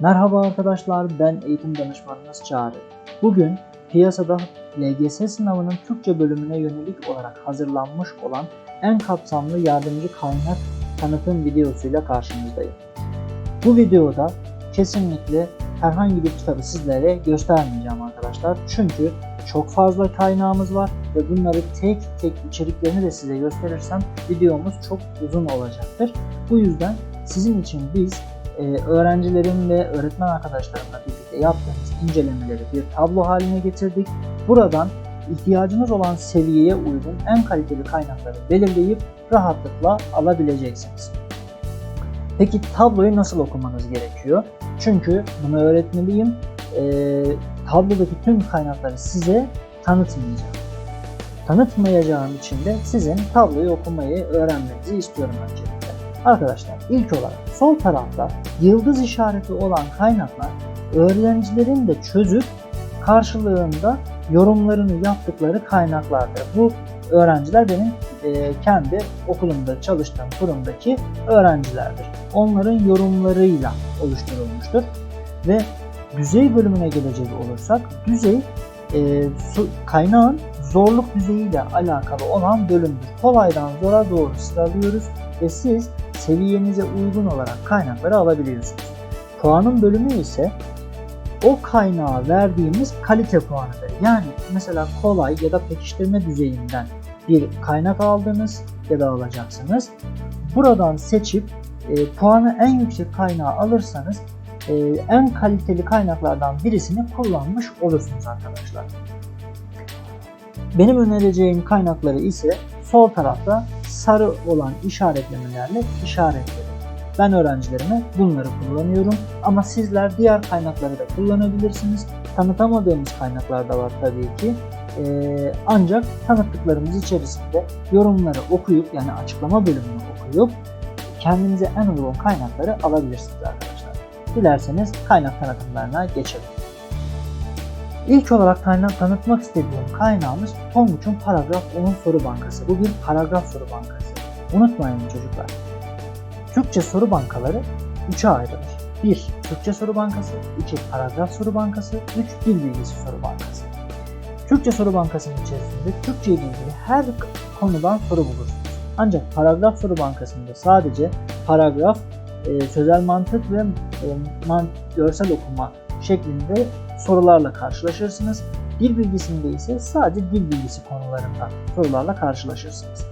Merhaba arkadaşlar, ben eğitim danışmanınız Çağrı. Bugün piyasada LGS sınavının Türkçe bölümüne yönelik olarak hazırlanmış olan en kapsamlı yardımcı kaynak tanıtım videosuyla karşınızdayım. Bu videoda kesinlikle herhangi bir kitabı sizlere göstermeyeceğim arkadaşlar. Çünkü çok fazla kaynağımız var ve bunları tek tek içeriklerini de size gösterirsem videomuz çok uzun olacaktır. Bu yüzden sizin için biz e, öğrencilerin ve öğretmen arkadaşlarımla birlikte yaptığımız incelemeleri bir tablo haline getirdik. Buradan ihtiyacınız olan seviyeye uygun en kaliteli kaynakları belirleyip rahatlıkla alabileceksiniz. Peki tabloyu nasıl okumanız gerekiyor? Çünkü bunu öğretmeliyim. E, tablodaki tüm kaynakları size tanıtmayacağım. Tanıtmayacağım için de sizin tabloyu okumayı öğrenmenizi istiyorum öncelikle. Arkadaşlar ilk olarak sol tarafta yıldız işareti olan kaynaklar öğrencilerin de çözüp karşılığında yorumlarını yaptıkları kaynaklardır. Bu öğrenciler benim e, kendi okulumda çalıştığım kurumdaki öğrencilerdir. Onların yorumlarıyla oluşturulmuştur. Ve düzey bölümüne gelecek olursak düzey e, su, kaynağın zorluk düzeyiyle alakalı olan bölümdür. Kolaydan zora doğru sıralıyoruz ve siz seviyenize uygun olarak kaynakları alabiliyorsunuz. Puanın bölümü ise o kaynağa verdiğimiz kalite puanıdır. Yani mesela kolay ya da pekiştirme düzeyinden bir kaynak aldınız ya da alacaksınız. Buradan seçip e, puanı en yüksek kaynağı alırsanız e, en kaliteli kaynaklardan birisini kullanmış olursunuz arkadaşlar. Benim önereceğim kaynakları ise sol tarafta sarı olan işaretlemelerle işaretledim. Ben öğrencilerime bunları kullanıyorum ama sizler diğer kaynakları da kullanabilirsiniz. Tanıtamadığımız kaynaklar da var tabii ki. Ee, ancak tanıttıklarımız içerisinde yorumları okuyup yani açıklama bölümünü okuyup kendinize en uygun kaynakları alabilirsiniz arkadaşlar. Dilerseniz kaynak tanıtımlarına geçelim. İlk olarak kaynak tanıtmak istediğim kaynağımız Tonguç'un Paragraf 10 soru bankası. Bu bir paragraf soru bankası. Unutmayın çocuklar. Türkçe soru bankaları 3'e ayrılır. 1. Türkçe soru bankası, 2. Paragraf soru bankası, 3. Dil bilgisi soru bankası. Türkçe soru bankasının içerisinde Türkçe ile ilgili her konudan soru bulursunuz. Ancak paragraf soru bankasında sadece paragraf, e, sözel mantık ve e, man, görsel okuma şeklinde sorularla karşılaşırsınız. Dil bilgisinde ise sadece dil bilgisi konularından sorularla karşılaşırsınız.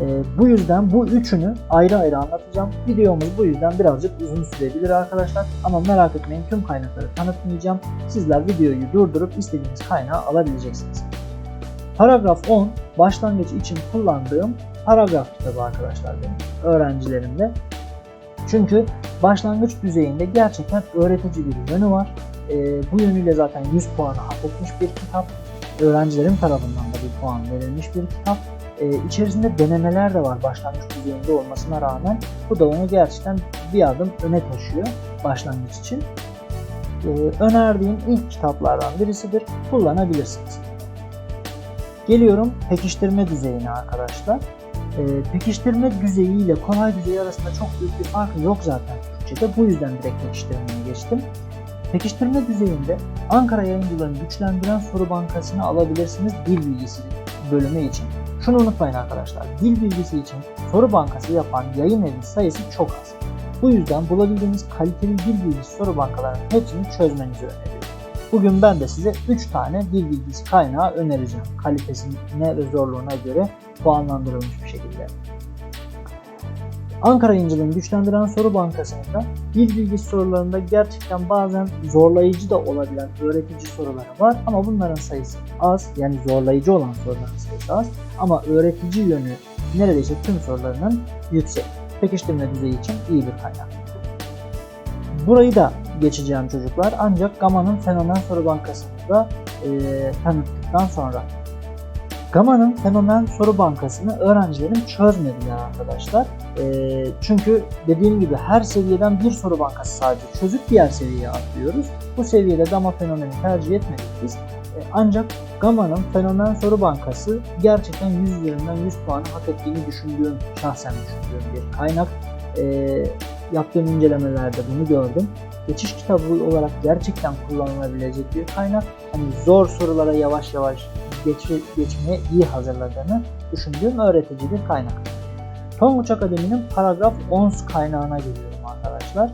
Ee, bu yüzden bu üçünü ayrı ayrı anlatacağım. Videomuz bu yüzden birazcık uzun sürebilir arkadaşlar. Ama merak etmeyin tüm kaynakları tanıtmayacağım. Sizler videoyu durdurup istediğiniz kaynağı alabileceksiniz. Paragraf 10 başlangıç için kullandığım paragraf kitabı arkadaşlar benim öğrencilerimde. Çünkü başlangıç düzeyinde gerçekten öğretici bir yönü var. E, bu yönüyle zaten 100 puanı hak etmiş bir kitap. Öğrencilerim tarafından da bir puan verilmiş bir kitap. E, içerisinde denemeler de var başlangıç düzeyinde olmasına rağmen. Bu da onu gerçekten bir adım öne taşıyor başlangıç için. E, önerdiğim ilk kitaplardan birisidir. Kullanabilirsiniz. Geliyorum pekiştirme düzeyine arkadaşlar. E, pekiştirme düzeyi ile kolay düzeyi arasında çok büyük bir fark yok zaten Türkçe'de. Bu yüzden direkt pekiştirmeye geçtim. Pekiştirme düzeyinde Ankara Yayıncılarını Güçlendiren Soru Bankası'nı alabilirsiniz dil bilgisi bölümü için. Şunu unutmayın arkadaşlar, dil bilgisi için soru bankası yapan yayın evi sayısı çok az. Bu yüzden bulabildiğiniz kaliteli dil bilgisi soru bankalarının hepsini çözmenizi öneriyorum. Bugün ben de size 3 tane dil bilgisi kaynağı önereceğim. Kalitesine ve zorluğuna göre puanlandırılmış bir şekilde. Ankara Yayıncılığını Güçlendiren Soru Bankası'nda dil bilgisi sorularında gerçekten bazen zorlayıcı da olabilen öğretici soruları var ama bunların sayısı az yani zorlayıcı olan soruların sayısı az ama öğretici yönü neredeyse tüm sorularının yüksek. Pekiştirme düzeyi için iyi bir kaynak. Burayı da geçeceğim çocuklar ancak Gama'nın Fenomen Soru Bankası'nı da e, tanıttıktan sonra Gama'nın fenomen soru bankasını öğrencilerim çözmediler arkadaşlar. E, çünkü dediğim gibi her seviyeden bir soru bankası sadece çözüp diğer seviyeye atlıyoruz. Bu seviyede Gama fenomeni tercih etmedik biz. E, ancak Gama'nın fenomen soru bankası gerçekten 100 üzerinden 100 puanı hak ettiğini düşündüğüm, şahsen düşündüğüm bir kaynak. E, yaptığım incelemelerde bunu gördüm. Geçiş kitabı olarak gerçekten kullanılabilecek bir kaynak. Hani zor sorulara yavaş yavaş geç, geçmeye iyi hazırladığını düşündüğüm öğretici bir kaynak. Tonguç Akademi'nin paragraf 10 kaynağına geliyorum arkadaşlar.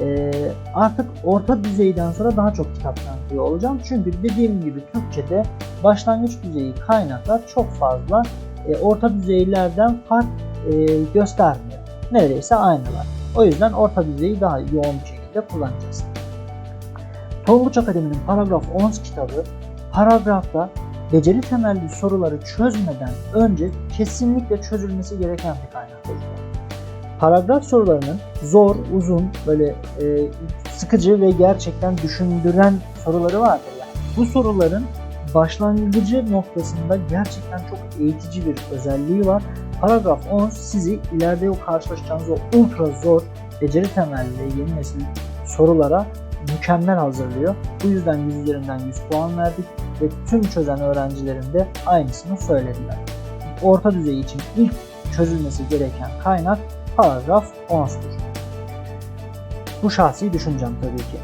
Ee, artık orta düzeyden sonra daha çok kitap tanıtıyor olacağım. Çünkü dediğim gibi Türkçe'de başlangıç düzeyi kaynaklar çok fazla e, orta düzeylerden fark e, göstermiyor. Neredeyse aynılar. O yüzden orta düzeyi daha yoğun bir şekilde kullanacağız. Tonguç Akademi'nin paragraf 10 kitabı paragrafta beceri temelli soruları çözmeden önce kesinlikle çözülmesi gereken bir kaynak çocuklar. Paragraf sorularının zor, uzun, böyle e, sıkıcı ve gerçekten düşündüren soruları vardır. Yani. Bu soruların başlangıcı noktasında gerçekten çok eğitici bir özelliği var. Paragraf 10 sizi ileride karşılaşacağınız o ultra zor beceri temelli yeni nesil sorulara mükemmel hazırlıyor. Bu yüzden 100 üzerinden 100 puan verdik ve tüm çözen öğrencilerin de aynısını söylediler. Orta düzey için ilk çözülmesi gereken kaynak paragraf 10'dur. Bu şahsi düşüncem tabii ki.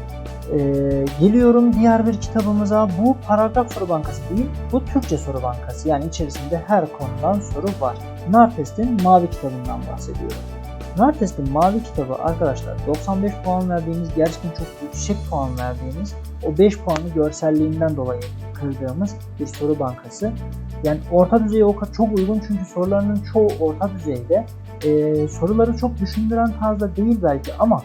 Ee, geliyorum diğer bir kitabımıza. Bu paragraf soru bankası değil, bu Türkçe soru bankası. Yani içerisinde her konudan soru var. Nartest'in mavi kitabından bahsediyorum. Nartest'in mavi kitabı arkadaşlar 95 puan verdiğimiz, gerçekten çok yüksek puan verdiğimiz o 5 puanı görselliğinden dolayı kırdığımız bir soru bankası. Yani orta düzeye o çok uygun çünkü sorularının çoğu orta düzeyde. Ee, soruları çok düşündüren tarzda değil belki ama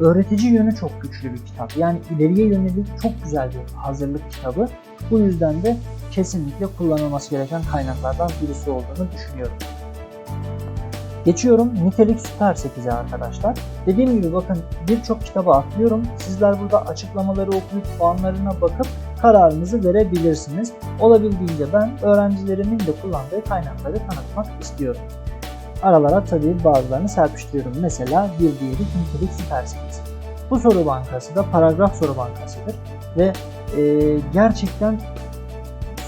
öğretici yönü çok güçlü bir kitap. Yani ileriye yönelik çok güzel bir hazırlık kitabı. Bu yüzden de kesinlikle kullanılması gereken kaynaklardan birisi olduğunu düşünüyorum. Geçiyorum nitelik süper 8'e arkadaşlar. Dediğim gibi bakın birçok kitaba atlıyorum. Sizler burada açıklamaları okuyup puanlarına bakıp kararınızı verebilirsiniz. Olabildiğince ben öğrencilerimin de kullandığı kaynakları tanıtmak istiyorum. Aralara tabii bazılarını serpiştiriyorum. Mesela bir diğeri nitelik süper 8. Bu soru bankası da paragraf soru bankasıdır ve e, gerçekten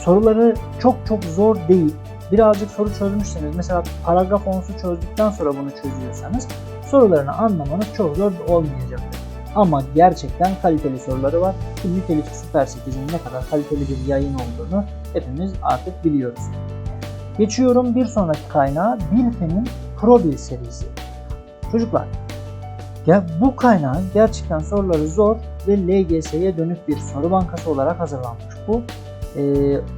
soruları çok çok zor değil birazcık soru çözmüşseniz mesela paragraf 10'su çözdükten sonra bunu çözüyorsanız sorularını anlamanız çok zor olmayacaktır. Ama gerçekten kaliteli soruları var. Ki nitelik Süper 8'in ne kadar kaliteli bir yayın olduğunu hepimiz artık biliyoruz. Geçiyorum bir sonraki kaynağa Bilfe'nin ProBil serisi. Çocuklar ya bu kaynağın gerçekten soruları zor ve LGS'ye dönük bir soru bankası olarak hazırlanmış bu e,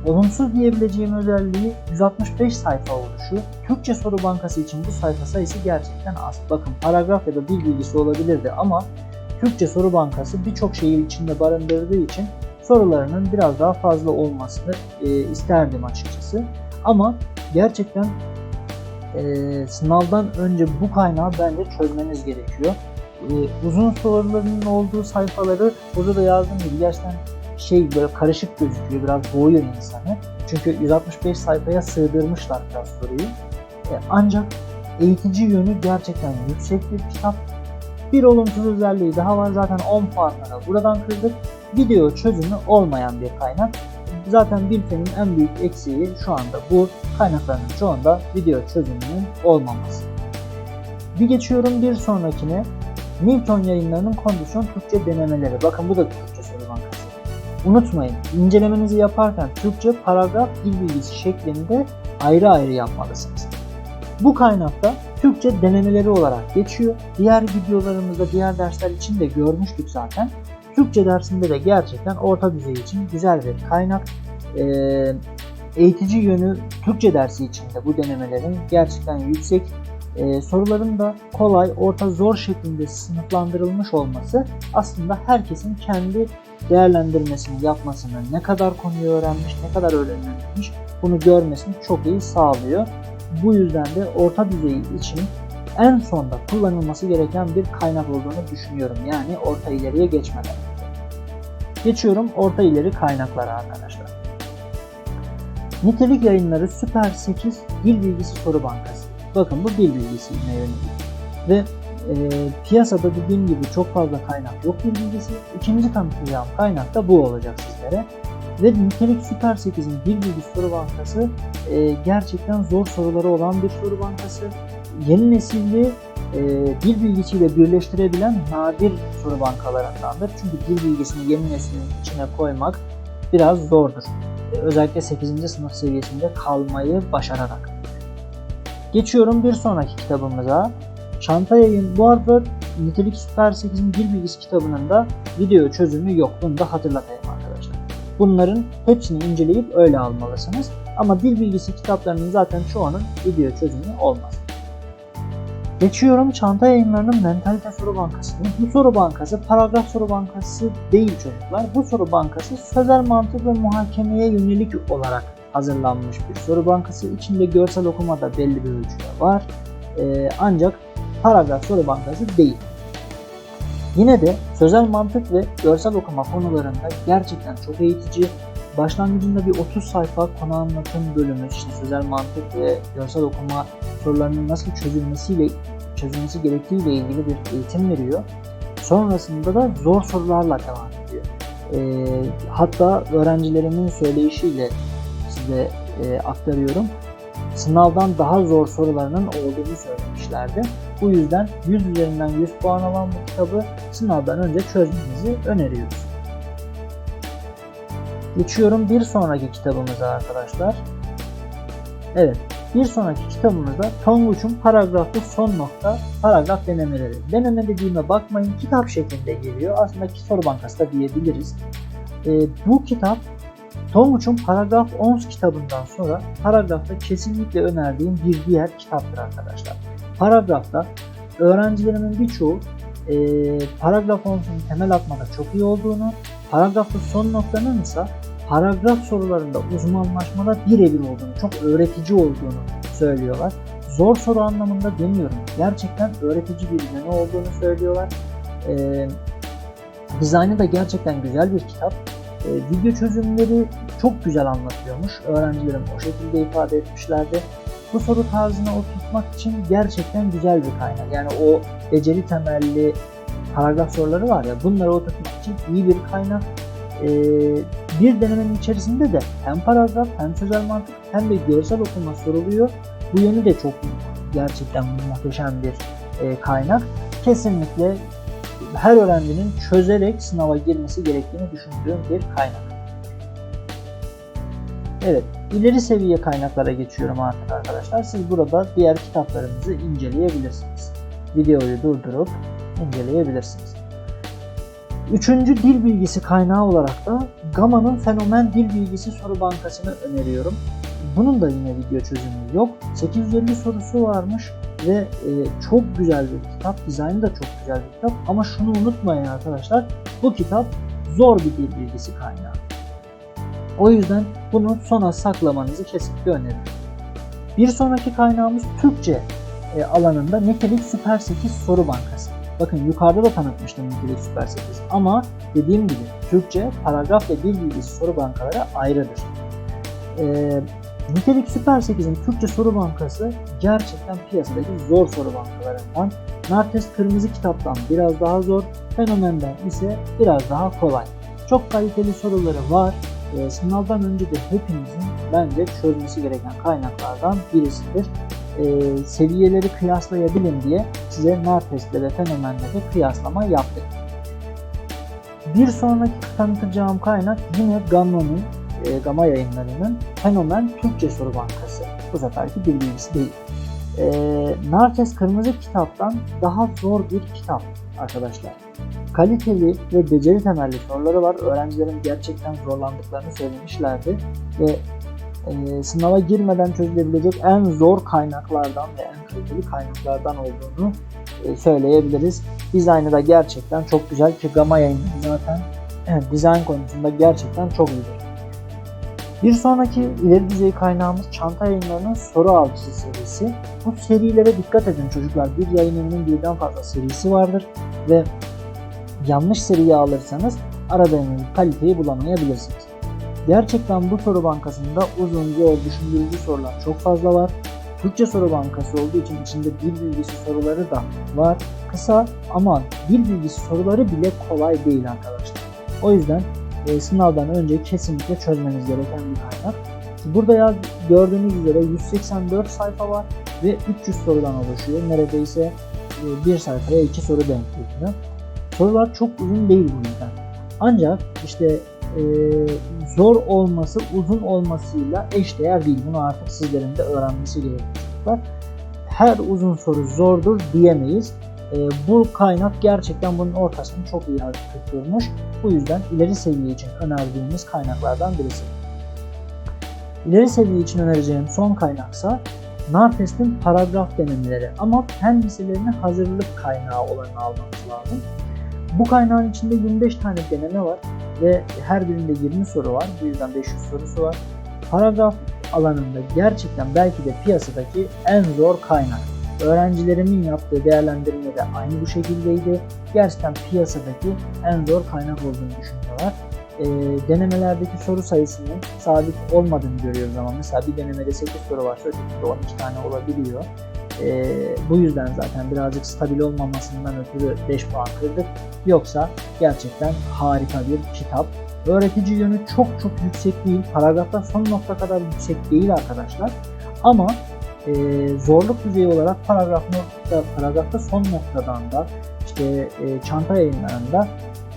olumsuz diyebileceğim özelliği 165 sayfa oluşu. Türkçe soru bankası için bu sayfa sayısı gerçekten az. Bakın paragraf ya da dil bilgisi olabilirdi ama Türkçe soru bankası birçok şeyi içinde barındırdığı için sorularının biraz daha fazla olmasını e, isterdim açıkçası. Ama gerçekten e, sınavdan önce bu kaynağı bence çözmeniz gerekiyor. E, uzun soruların olduğu sayfaları burada da yazdığım gibi gerçekten şey böyle karışık gözüküyor. Biraz boğuyor insanı. Çünkü 165 sayfaya sığdırmışlar biraz soruyu. E, ancak eğitici yönü gerçekten yüksek bir kitap. Bir olumsuz özelliği daha var. Zaten 10 puanlara buradan kırdık. Video çözümü olmayan bir kaynak. Zaten Bilfen'in en büyük eksiği şu anda bu kaynakların çoğunda video çözümünün olmaması. Bir geçiyorum bir sonrakine. Newton yayınlarının kondisyon Türkçe denemeleri. Bakın bu da Türkçe soru bankası. Unutmayın, incelemenizi yaparken Türkçe paragraf dil bilgisi şeklinde ayrı ayrı yapmalısınız. Bu kaynakta Türkçe denemeleri olarak geçiyor. Diğer videolarımızda, diğer dersler için de görmüştük zaten. Türkçe dersinde de gerçekten orta düzey için güzel bir kaynak. Ee, eğitici yönü Türkçe dersi için de bu denemelerin gerçekten yüksek. Ee, soruların da kolay, orta, zor şeklinde sınıflandırılmış olması aslında herkesin kendi değerlendirmesini yapmasını, ne kadar konuyu öğrenmiş, ne kadar öğrenilmiş bunu görmesini çok iyi sağlıyor. Bu yüzden de orta düzey için en sonda kullanılması gereken bir kaynak olduğunu düşünüyorum. Yani orta ileriye geçmeden. Geçiyorum orta ileri kaynaklara arkadaşlar. Nitelik yayınları Süper 8 Dil Bilgisi Soru Bankası. Bakın bu dil bilgisi yönelik. Ve e, piyasada dediğim gibi çok fazla kaynak yok bir bilgisi. İkinci tanıtacağım kaynak da bu olacak sizlere. Ve nitelik Süper 8'in dil bilgisi soru bankası e, gerçekten zor soruları olan bir soru bankası. Yeni nesilli e, dil bilgisiyle birleştirebilen nadir soru bankalarındandır. Çünkü dil bilgisini yeni neslin içine koymak biraz zordur. E, özellikle 8. sınıf seviyesinde kalmayı başararak. Geçiyorum bir sonraki kitabımıza. Çanta yayın. Bu arada Nitelik Süper 8'in dil bilgisi kitabının da video çözümü yok. Bunu da hatırlatayım. Bunların hepsini inceleyip öyle almalısınız. Ama dil bilgisi kitaplarının zaten çoğunun video çözümü olmaz. Geçiyorum çanta yayınlarının mentalite soru bankasını. Bu soru bankası paragraf soru bankası değil çocuklar. Bu soru bankası sözel mantık ve muhakemeye yönelik olarak hazırlanmış bir soru bankası. İçinde görsel okuma da belli bir ölçüde var. Ee, ancak paragraf soru bankası değil. Yine de sözel mantık ve görsel okuma konularında gerçekten çok eğitici. Başlangıcında bir 30 sayfa konu anlatım bölümü, işte sözel mantık ve görsel okuma sorularının nasıl çözülmesiyle çözülmesi gerektiğiyle ilgili bir eğitim veriyor. Sonrasında da zor sorularla devam ediyor. E, hatta öğrencilerimin söyleyişiyle size e, aktarıyorum. Sınavdan daha zor sorularının olduğunu söylemişlerdi. Bu yüzden 100 üzerinden 100 puan alan bu kitabı sınavdan önce çözmenizi öneriyoruz. Geçiyorum bir sonraki kitabımıza arkadaşlar. Evet, bir sonraki kitabımızda Tonguç'un paragraflı son nokta paragraf denemeleri. Deneme dediğime bakmayın kitap şeklinde geliyor. Aslında soru bankası da diyebiliriz. E, bu kitap Tonguç'un paragraf 10 kitabından sonra paragrafta kesinlikle önerdiğim bir diğer kitaptır arkadaşlar. Paragrafta öğrencilerimin birçoğu e, paragraf 10'un temel atmada çok iyi olduğunu, paragrafta son noktanın ise paragraf sorularında uzmanlaşmada birebir olduğunu, çok öğretici olduğunu söylüyorlar. Zor soru anlamında demiyorum. Gerçekten öğretici bir yönü olduğunu söylüyorlar. Ee, dizaynı da gerçekten güzel bir kitap. Ee, video çözümleri çok güzel anlatıyormuş. Öğrencilerim o şekilde ifade etmişlerdi. Bu soru tarzına oturtmak için gerçekten güzel bir kaynak. Yani o beceri temelli paragraf soruları var ya bunları oturtmak için iyi bir kaynak. Ee, bir denemenin içerisinde de hem paragraf hem sözel mantık hem de görsel okuma soruluyor. Bu yönü de çok gerçekten muhteşem bir e, kaynak. Kesinlikle her öğrencinin çözerek sınava girmesi gerektiğini düşündüğüm bir kaynak. Evet, ileri seviye kaynaklara geçiyorum artık arkadaşlar. Siz burada diğer kitaplarımızı inceleyebilirsiniz. Videoyu durdurup inceleyebilirsiniz. Üçüncü dil bilgisi kaynağı olarak da Gamma'nın Fenomen Dil Bilgisi Soru Bankası'nı öneriyorum. Bunun da yine video çözümü yok. 850 sorusu varmış ve e, çok güzel bir kitap. Dizaynı da çok güzel bir kitap. Ama şunu unutmayın arkadaşlar. Bu kitap zor bir dil bilgisi kaynağı. O yüzden bunu sona saklamanızı kesinlikle öneririm. Bir sonraki kaynağımız Türkçe e, alanında Nitelik Süper 8 Soru Bankası. Bakın yukarıda da tanıtmıştım Nitelik Süper 8 ama dediğim gibi Türkçe, paragraf ve dil bilgisi soru bankaları ayrıdır. Ee, Nitelik Süper 8'in Türkçe soru bankası gerçekten piyasadaki zor soru bankalarından. Nartes Kırmızı Kitap'tan biraz daha zor, Fenomen'den ise biraz daha kolay. Çok kaliteli soruları var. Ee, sınavdan önce de hepimizin bence çözmesi gereken kaynaklardan birisidir. Ee, seviyeleri kıyaslayabilin diye size Nartes'le ve Fenomen'le de kıyaslama yaptık. Bir sonraki tanıtacağım kaynak yine Gamma'nın, e, Gamma yayınlarının Fenomen Türkçe Soru Bankası. Bu seferki bir bilgisi değil. E, Nartes Kırmızı Kitap'tan daha zor bir kitap arkadaşlar. Kaliteli ve beceri temelli soruları var. Öğrencilerin gerçekten zorlandıklarını söylemişlerdi ve e, sınava girmeden çözülebilecek en zor kaynaklardan ve en kaliteli kaynaklardan olduğunu e, söyleyebiliriz. Dizaynı da gerçekten çok güzel ki Gamma yayınları zaten evet, dizayn konusunda gerçekten çok iyidir. Bir sonraki ileri düzey kaynağımız Çanta Yayınları'nın Soru Avcısı serisi. Bu serilere dikkat edin çocuklar. Bir yayın birden fazla serisi vardır ve yanlış seriyi alırsanız aradığınız kaliteyi bulamayabilirsiniz. Gerçekten bu soru bankasında uzun, zor, düşündürücü sorular çok fazla var. Türkçe soru bankası olduğu için içinde dil bilgisi soruları da var. Kısa ama dil bilgisi soruları bile kolay değil arkadaşlar. O yüzden e, sınavdan önce kesinlikle çözmeniz gereken bir kaynak. Burada ya gördüğünüz üzere 184 sayfa var ve 300 sorudan oluşuyor. Neredeyse e, bir sayfaya iki soru denk geliyor. Sorular çok uzun değil bu yüzden. Ancak işte e, zor olması uzun olmasıyla eşdeğer değil. Bunu artık sizlerin de öğrenmesi gerekiyor. Her uzun soru zordur diyemeyiz. E, bu kaynak gerçekten bunun ortasını çok iyi tutturmuş. Bu yüzden ileri seviye için önerdiğimiz kaynaklardan birisi. İleri seviye için önereceğim son kaynaksa NARTES'in paragraf denemeleri ama fen liselerine hazırlık kaynağı olanı almamız lazım. Bu kaynağın içinde 25 tane deneme var ve her birinde 20 soru var. Bu yüzden 500 sorusu var. Paragraf alanında gerçekten belki de piyasadaki en zor kaynak. Öğrencilerimin yaptığı değerlendirme de aynı bu şekildeydi. Gerçekten piyasadaki en zor kaynak olduğunu düşünüyorlar. E, denemelerdeki soru sayısının sabit olmadığını görüyoruz ama mesela bir denemede 8 soru varsa ötekinde 12 tane olabiliyor. E, bu yüzden zaten birazcık stabil olmamasından ötürü 5 puan kırdık. Yoksa gerçekten harika bir kitap. Öğretici yönü çok çok yüksek değil. Paragrafta son nokta kadar yüksek değil arkadaşlar. Ama e, zorluk düzeyi olarak paragraf nokta, paragrafta son noktadan da işte e, çanta yayınlarında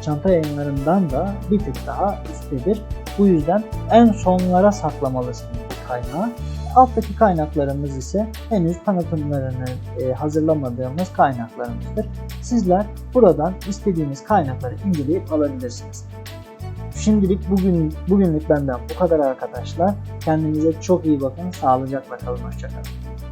çanta yayınlarından da bir tık daha üsttedir. Bu yüzden en sonlara saklamalısınız kaynağı. Alttaki kaynaklarımız ise henüz tanıtımlarını e, hazırlamadığımız kaynaklarımızdır. Sizler buradan istediğiniz kaynakları inceleyip alabilirsiniz. Şimdilik bugün bugünlük benden bu kadar arkadaşlar. Kendinize çok iyi bakın. Sağlıcakla kalın. Hoşçakalın.